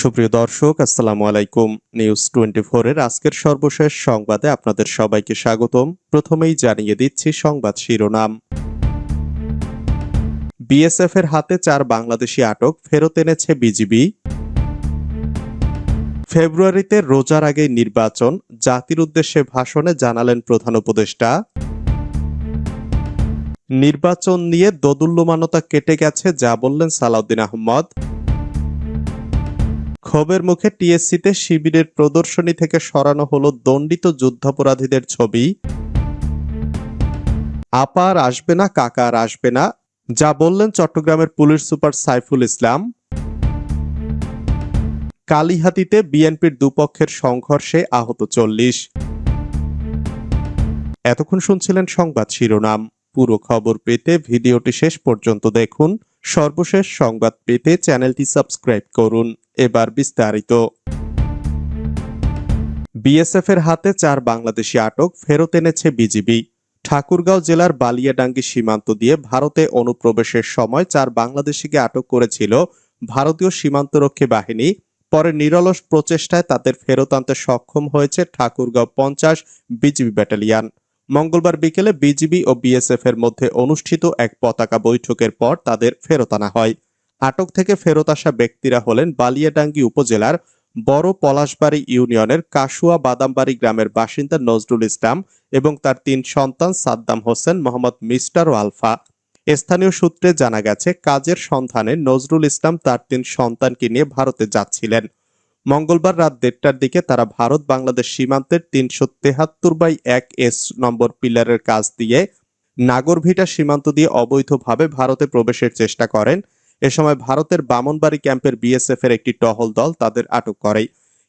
সুপ্রিয় দর্শক, আসসালামু আলাইকুম। নিউজ টোয়েন্টি এর আজকের সর্বশেষ সংবাদে আপনাদের সবাইকে স্বাগতম। প্রথমেই জানিয়ে দিচ্ছি সংবাদ শিরোনাম। বিএসএফ এর হাতে চার বাংলাদেশি আটক, ফেরত এনেছে বিজিবি ফেব্রুয়ারিতে রোজার আগে নির্বাচন, জাতির উদ্দেশ্যে ভাষণে জানালেন প্রধান উপদেষ্টা। নির্বাচন নিয়ে দোদুল্যমানতা কেটে গেছে, যা বললেন সালাউদ্দিন আহমদ। ক্ষোভের মুখে টিএসসিতে শিবিরের প্রদর্শনী থেকে সরানো হলো দণ্ডিত যুদ্ধাপরাধীদের ছবি। আপা আর আসবে না, কাকা আর আসবে না, যা বললেন চট্টগ্রামের পুলিশ সুপার সাইফুল ইসলাম। কালিহাতিতে বিএনপির দুপক্ষের সংঘর্ষে আহত চল্লিশ। এতক্ষণ শুনছিলেন সংবাদ শিরোনাম। পুরো খবর পেতে ভিডিওটি শেষ পর্যন্ত দেখুন। সর্বশেষ সংবাদ পেতে চ্যানেলটি সাবস্ক্রাইব করুন। এবার বিস্তারিত। বিএসএফ এর হাতে চার বাংলাদেশি আটক, ফেরত এনেছে বিজিবি। ঠাকুরগাঁও জেলার বালিয়াডাঙ্গি সীমান্ত দিয়ে ভারতে অনুপ্রবেশের সময় চার বাংলাদেশিকে আটক করেছিল ভারতীয় সীমান্তরক্ষী বাহিনী। পরে নিরলস প্রচেষ্টায় তাদের ফেরত আনতে সক্ষম হয়েছে ঠাকুরগাঁও পঞ্চাশ বিজিবি ব্যাটালিয়ান। মঙ্গলবার বিকেলে বিজিবি ও বিএসএফ এর মধ্যে অনুষ্ঠিত এক পতাকা বৈঠকের পর তাদের ফেরত আনা হয়। আটক থেকে ফেরত আসা ব্যক্তিরা হলেন বালিয়াডাঙ্গি উপজেলার বড় পলাশবাড়ি ইউনিয়নের কাশুয়া বাদামবাড়ি গ্রামের বাসিন্দা নজরুল ইসলাম এবং তার তিন সন্তান সাদ্দাম হোসেন, মোহাম্মদ মিস্টার ও আলফা। স্থানীয় সূত্রে জানা গেছে, কাজের সন্ধানে নজরুল ইসলাম তার তিন সন্তানকে নিয়ে ভারতে যাচ্ছিলেন। মঙ্গলবার রাত দেড়টার দিকে তারা ভারত বাংলাদেশ সীমান্তের তিনশো তেহাত্তর বাই এক এস নম্বর পিলারের কাজ দিয়ে নাগরভিটা সীমান্ত দিয়ে অবৈধভাবে ভারতে প্রবেশের চেষ্টা করেন। এ সময় ভারতের বামনবাড়ি ক্যাম্পের বিএসএফ এর একটি টহল দল তাদের আটক করে।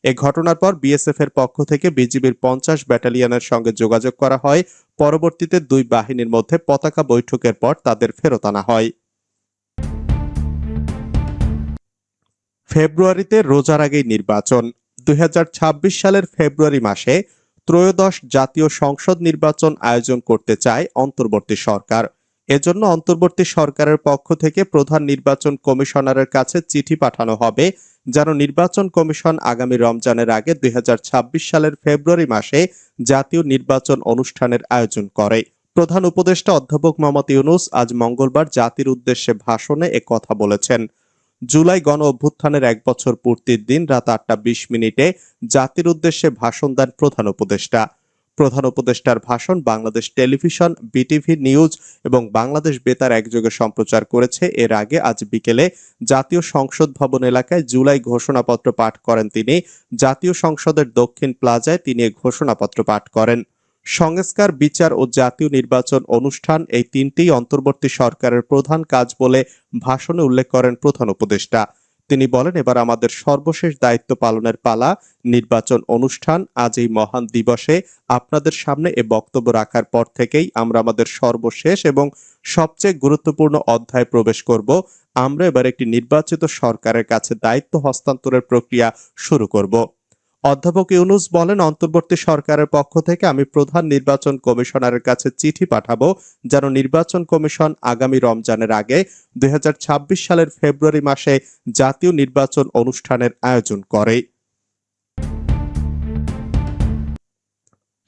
এ ঘটনার পর বিএসএফ এর পক্ষ থেকে বিজিবির পঞ্চাশ ব্যাটালিয়নের সঙ্গে যোগাযোগ করা হয়। পরবর্তীতে দুই বাহিনীর মধ্যে পতাকা বৈঠকের পর তাদের ফেরত আনা হয়। ফেব্রুয়ারিতে রোজার আগেই নির্বাচন। দুই হাজার ছাব্বিশ সালের ফেব্রুয়ারি মাসে ত্রয়োদশ জাতীয় সংসদ নির্বাচন আয়োজন করতে চায় অন্তর্বর্তী সরকার। এজন্য অন্তর্বর্তী সরকারের পক্ষ থেকে প্রধান নির্বাচন কমিশনারের কাছে চিঠি পাঠানো হবে, যেন নির্বাচন কমিশন আগামী রমজানের আগে দুই হাজার ছাব্বিশ সালের ফেব্রুয়ারি মাসে জাতীয় নির্বাচন অনুষ্ঠানের আয়োজন করে। প্রধান উপদেষ্টা অধ্যাপক মোহাম্মদ ইউনুস আজ মঙ্গলবার জাতির উদ্দেশ্যে ভাষণে কথা বলেছেন। জুলাই গণ অভ্যুত্থানের এক বছর পূর্তির দিন রাত আটটা বিশ মিনিটে জাতির উদ্দেশ্যে ভাষণ দেন প্রধান উপদেষ্টা। প্রধান উপদেষ্টার ভাষণ বাংলাদেশ টেলিভিশন, বিটিভি নিউজ এবং বাংলাদেশ বেতার একযোগে সম্প্রচার করেছে। এর আগে আজ বিকেলে জাতীয় সংসদ ভবন এলাকায় জুলাই ঘোষণাপত্র পাঠ করেন তিনি। জাতীয় সংসদের দক্ষিণ প্লাজায় তিনি ঘোষণাপত্র পাঠ করেন। সংস্কার, বিচার ও জাতীয় নির্বাচন অনুষ্ঠান এই তিনটেই অন্তর্বর্তী সরকারের প্রধান কাজ বলে ভাষণে উল্লেখ করেন প্রধান উপদেষ্টা। তিনি বলেন, এবার আমাদের সর্বশেষ দায়িত্ব পালনের পালা, নির্বাচন অনুষ্ঠান, আজ এই মহান দিবসে আপনাদের সামনে এ বক্তব্য রাখার পর থেকেই আমরা আমাদের সর্বশেষ এবং সবচেয়ে গুরুত্বপূর্ণ অধ্যায় প্রবেশ করব। আমরা এবার একটি নির্বাচিত সরকারের কাছে দায়িত্ব হস্তান্তরের প্রক্রিয়া শুরু করব। অধ্যাপক ইউনুস বলেন, অন্তর্বর্তী সরকারের পক্ষ থেকে আমি প্রধান নির্বাচন কমিশনারের কাছে চিঠি পাঠাবো যেন নির্বাচন কমিশন আগামী রমজানের আগে দুই হাজার ছাব্বিশ সালের ফেব্রুয়ারি মাসে জাতীয় নির্বাচন অনুষ্ঠানের আয়োজন করে।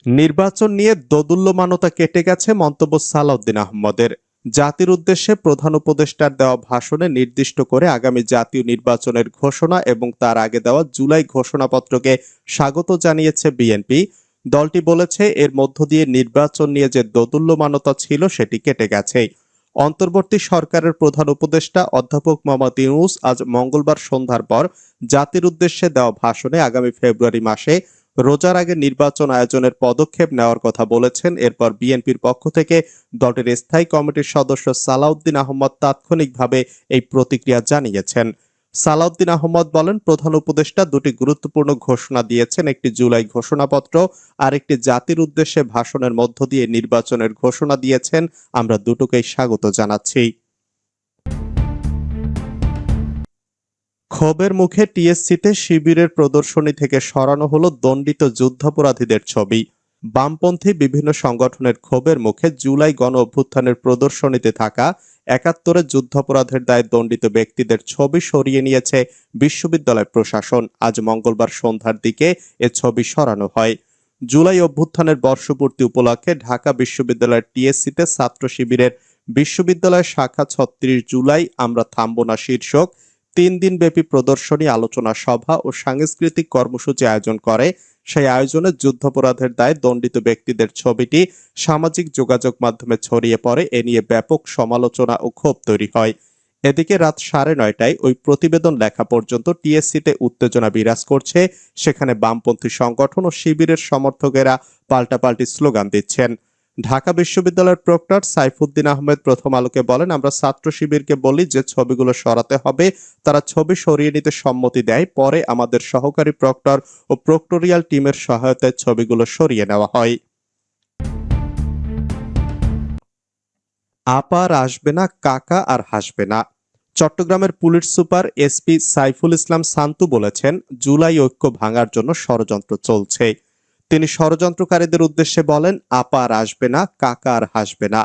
নির্বাচন নিয়ে দোদুল্যমানতা কেটে গেছে মন্তব্য সালাউদ্দিন আহমদের। জাতির উদ্দেশ্যে প্রধান উপদেষ্টার দেওয়া ভাষণে নির্দিষ্ট করে আগামী জাতীয় নির্বাচনের ঘোষণা এবং তার আগে দেওয়া জুলাই ঘোষণাপত্রকে স্বাগত জানিয়েছে বিএনপি। দলটি বলেছে, এর মধ্য দিয়ে নির্বাচন নিয়ে যে দোদুল্যমানতা ছিল সেটি কেটে গেছে। অন্তর্বর্তী সরকারের প্রধান উপদেষ্টা অধ্যাপক মোহাম্মদ ইউনুস আজ মঙ্গলবার সন্ধ্যার পর জাতির উদ্দেশ্যে দেওয়া ভাষণে আগামী ফেব্রুয়ারি মাসে রোজার আগে নির্বাচন আয়োজনের পদক্ষেপ নেওয়ার কথা বলেছেন। এরপর বিএনপির পক্ষ থেকে দলটির স্থায়ী কমিটির সদস্য সালাউদ্দিন আহমদ তাৎক্ষণিকভাবে এই প্রতিক্রিয়া জানিয়েছেন। সালাউদ্দিন আহমদ বলেন, প্রধান উপদেষ্টা দুটি গুরুত্বপূর্ণ ঘোষণা দিয়েছেন। একটি জুলাই ঘোষণাপত্র আর একটি জাতির উদ্দেশ্যে ভাষণের মধ্য দিয়ে নির্বাচনের ঘোষণা দিয়েছেন। আমরা দুটোকেই স্বাগত জানাচ্ছি। ক্ষোভের মুখে টিএসসিতে শিবিরের প্রদর্শনী থেকে সরানো হলো দণ্ডিত যুদ্ধাপরাধীদের ছবি। বামপন্থী বিভিন্ন সংগঠনের ক্ষোভের মুখে জুলাই গণ অভ্যুত্থানের প্রদর্শনীতে থাকা একাত্তরের যুদ্ধাপরাধের দায়ে দণ্ডিত ব্যক্তিদের ছবি সরিয়ে নিয়েছে বিশ্ববিদ্যালয় প্রশাসন। আজ মঙ্গলবার সন্ধ্যার দিকে এ ছবি সরানো হয়। জুলাই অভ্যুত্থানের বর্ষপূর্তি উপলক্ষে ঢাকা বিশ্ববিদ্যালয়ের টিএসসিতে ছাত্র শিবিরের বিশ্ববিদ্যালয় শাখা ছত্রিশ জুলাই, আমরা থামব না শীর্ষক। তিন দিন ব্যাপী প্রদর্শনী, আলোচনা সভা ও সাংস্কৃতিক কর্মসূচি আয়োজন করে। সেই আয়োজনে যুদ্ধাপরাধের দায়ে দণ্ডিত ব্যক্তিদের ছবিটি সামাজিক যোগাযোগ মাধ্যমে ছড়িয়ে পড়ে। এ নিয়ে ব্যাপক সমালোচনা ও ক্ষোভ তৈরি হয়। এদিকে রাত সাড়ে নয়টায় ওই প্রতিবেদন লেখা পর্যন্ত টিএসসিতে উত্তেজনা বিরাজ করছে। সেখানে বামপন্থী সংগঠন ও শিবিরের সমর্থকেরা পাল্টাপাল্টি স্লোগান দিচ্ছেন। ঢাকা বিশ্ববিদ্যালয়ের প্রক্টর সাইফুদ্দিন আহমেদ প্রথম আলোকে বলেন, আমরা ছাত্র শিবিরকে বলি যে ছবিগুলো সরাতে হবে, তারা ছবি সরিয়ে নিতে সম্মতি দেয়, পরে আমাদের সহকারী প্রক্টর ও প্রক্টোরিয়াল টিমের সহায়তায় ছবিগুলো সরিয়ে নেওয়া হয়। আপার আসবে না, কাকা আর হাসবে না। চট্টগ্রামের police super SP Saiful Islam Santu বলেছেন, জুলাই ঐক্য ভাঙার জন্য ষড়যন্ত্র চলছে। তিনি ষড়যন্ত্রকারীদের উদ্দেশ্যে বলেন, আপা আর আসবে না, কাকা আর হাসবে না।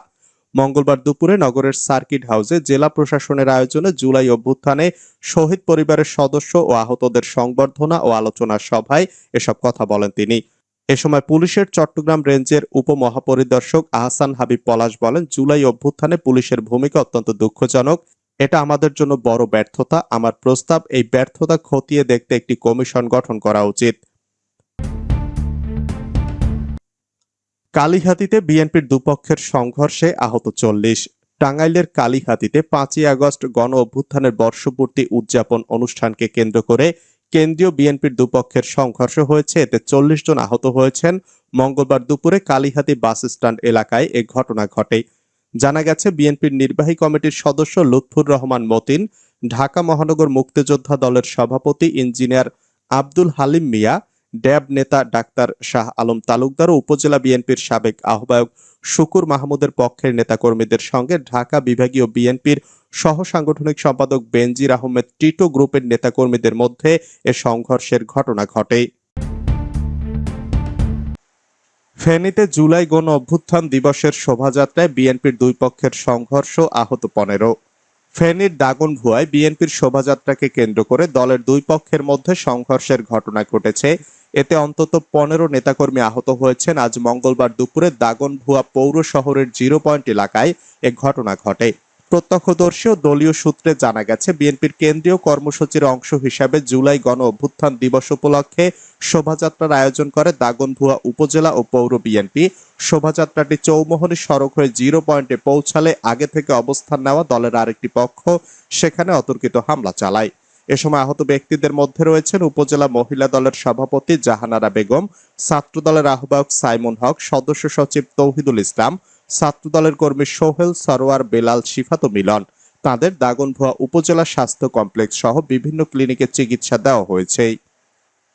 মঙ্গলবার দুপুরে নগরের সার্কিট হাউসে জেলা প্রশাসনের আয়োজনে জুলাই অভ্যুত্থানে শহীদ পরিবারের সদস্য ও আহতদের সংবর্ধনা ও আলোচনা সভায় এসব কথা বলেন তিনি। এ সময় পুলিশের চট্টগ্রাম রেঞ্জের উপমহাপরিদর্শক আহসান হাবিব পলাশ বলেন, জুলাই অভ্যুত্থানে পুলিশের ভূমিকা অত্যন্ত দুঃখজনক। এটা আমাদের জন্য বড় ব্যর্থতা। আমার প্রস্তাব, এই ব্যর্থতা খতিয়ে দেখতে একটি কমিশন গঠন করা উচিত। কালীহাতিতে বিএনপির দুপক্ষের সংঘর্ষে আহত চল্লিশ। টাঙ্গাইলের কালীহাতিতে পাঁচই আগস্ট গণ অভ্যুত্থানের বর্ষপূর্তি উদযাপন অনুষ্ঠানকে কেন্দ্র করে কেন্দ্রীয় বিএনপির দুপক্ষের সংঘর্ষ হয়েছে। এতে চল্লিশ জন আহত হয়েছেন। মঙ্গলবার দুপুরে কালীহাতি বাস স্ট্যান্ড এলাকায় এ ঘটনা ঘটে। জানা গেছে, বিএনপির নির্বাহী কমিটির সদস্য লুৎফুর রহমান মতিন, ঢাকা মহানগর মুক্তিযোদ্ধা দলের সভাপতি ইঞ্জিনিয়ার আব্দুল হালিম মিয়া ড্যাব নেতা ডাক্তার শাহ আলম তালুকদার ও উপজেলা বিএনপির সাবেক আহ্বায়ক শুকুর মাহমুদের পক্ষের নেতাকর্মীদের সঙ্গে ঢাকা বিভাগীয় বিএনপির সহ সাংগঠনিক সম্পাদক বেনজির আহমেদ টিটো গ্রুপের নেতাকর্মীদের মধ্যে এ সংঘর্ষের ঘটনা ঘটে। ফেনীতে জুলাই গণ অভ্যুত্থান দিবসের শোভাযাত্রায় বিএনপির দুই পক্ষের সংঘর্ষ আহত পনেরো। ফেনীর দাগনভুয়ায় বিএনপির শোভাযাত্রাকে কেন্দ্র করে দলের দুই পক্ষের মধ্যে সংঘর্ষের ঘটনা ঘটেছে। এতে অন্তত পনেরো নেতাকর্মী আহত হয়েছেন। আজ মঙ্গলবার দুপুরে দাগনভুয়া পৌর শহরের জিরো পয়েন্ট এলাকায় এ ঘটনা ঘটে। প্রত্যক্ষদর্শী ও দলীয় সূত্রে জানা গেছে, বিএনপির কেন্দ্রীয় কর্মসূচির অংশ হিসাবে জুলাই গণ অভ্যুত্থান দিবস উপলক্ষে শোভাযাত্রার আয়োজন করে দাগনভুয়া উপজেলা ও পৌর বিএনপি। শোভাযাত্রাটি চৌমোহনী সড়ক হয়ে জিরো পয়েন্টে পৌঁছালে আগে থেকে অবস্থান নেওয়া দলের আরেকটি পক্ষ, সেখানে অতর্কিত হামলা চালায়। এ সময় আহত ব্যক্তিদের মধ্যে রয়েছেন উপজেলা মহিলা দলের সভাপতি জাহানারা বেগম, ছাত্র দলের আহ্বায়ক সাইমন হক, সদস্য সচিব তৌহিদুল ইসলাম, ছাত্র দলের কর্মী সোহেল সরোয়ার, বেলাল শিফাত ও মিলন। তাদের দাগনভুয়া উপজেলা স্বাস্থ্য কমপ্লেক্স সহ বিভিন্ন ক্লিনিকে চিকিৎসা দেওয়া হয়েছে।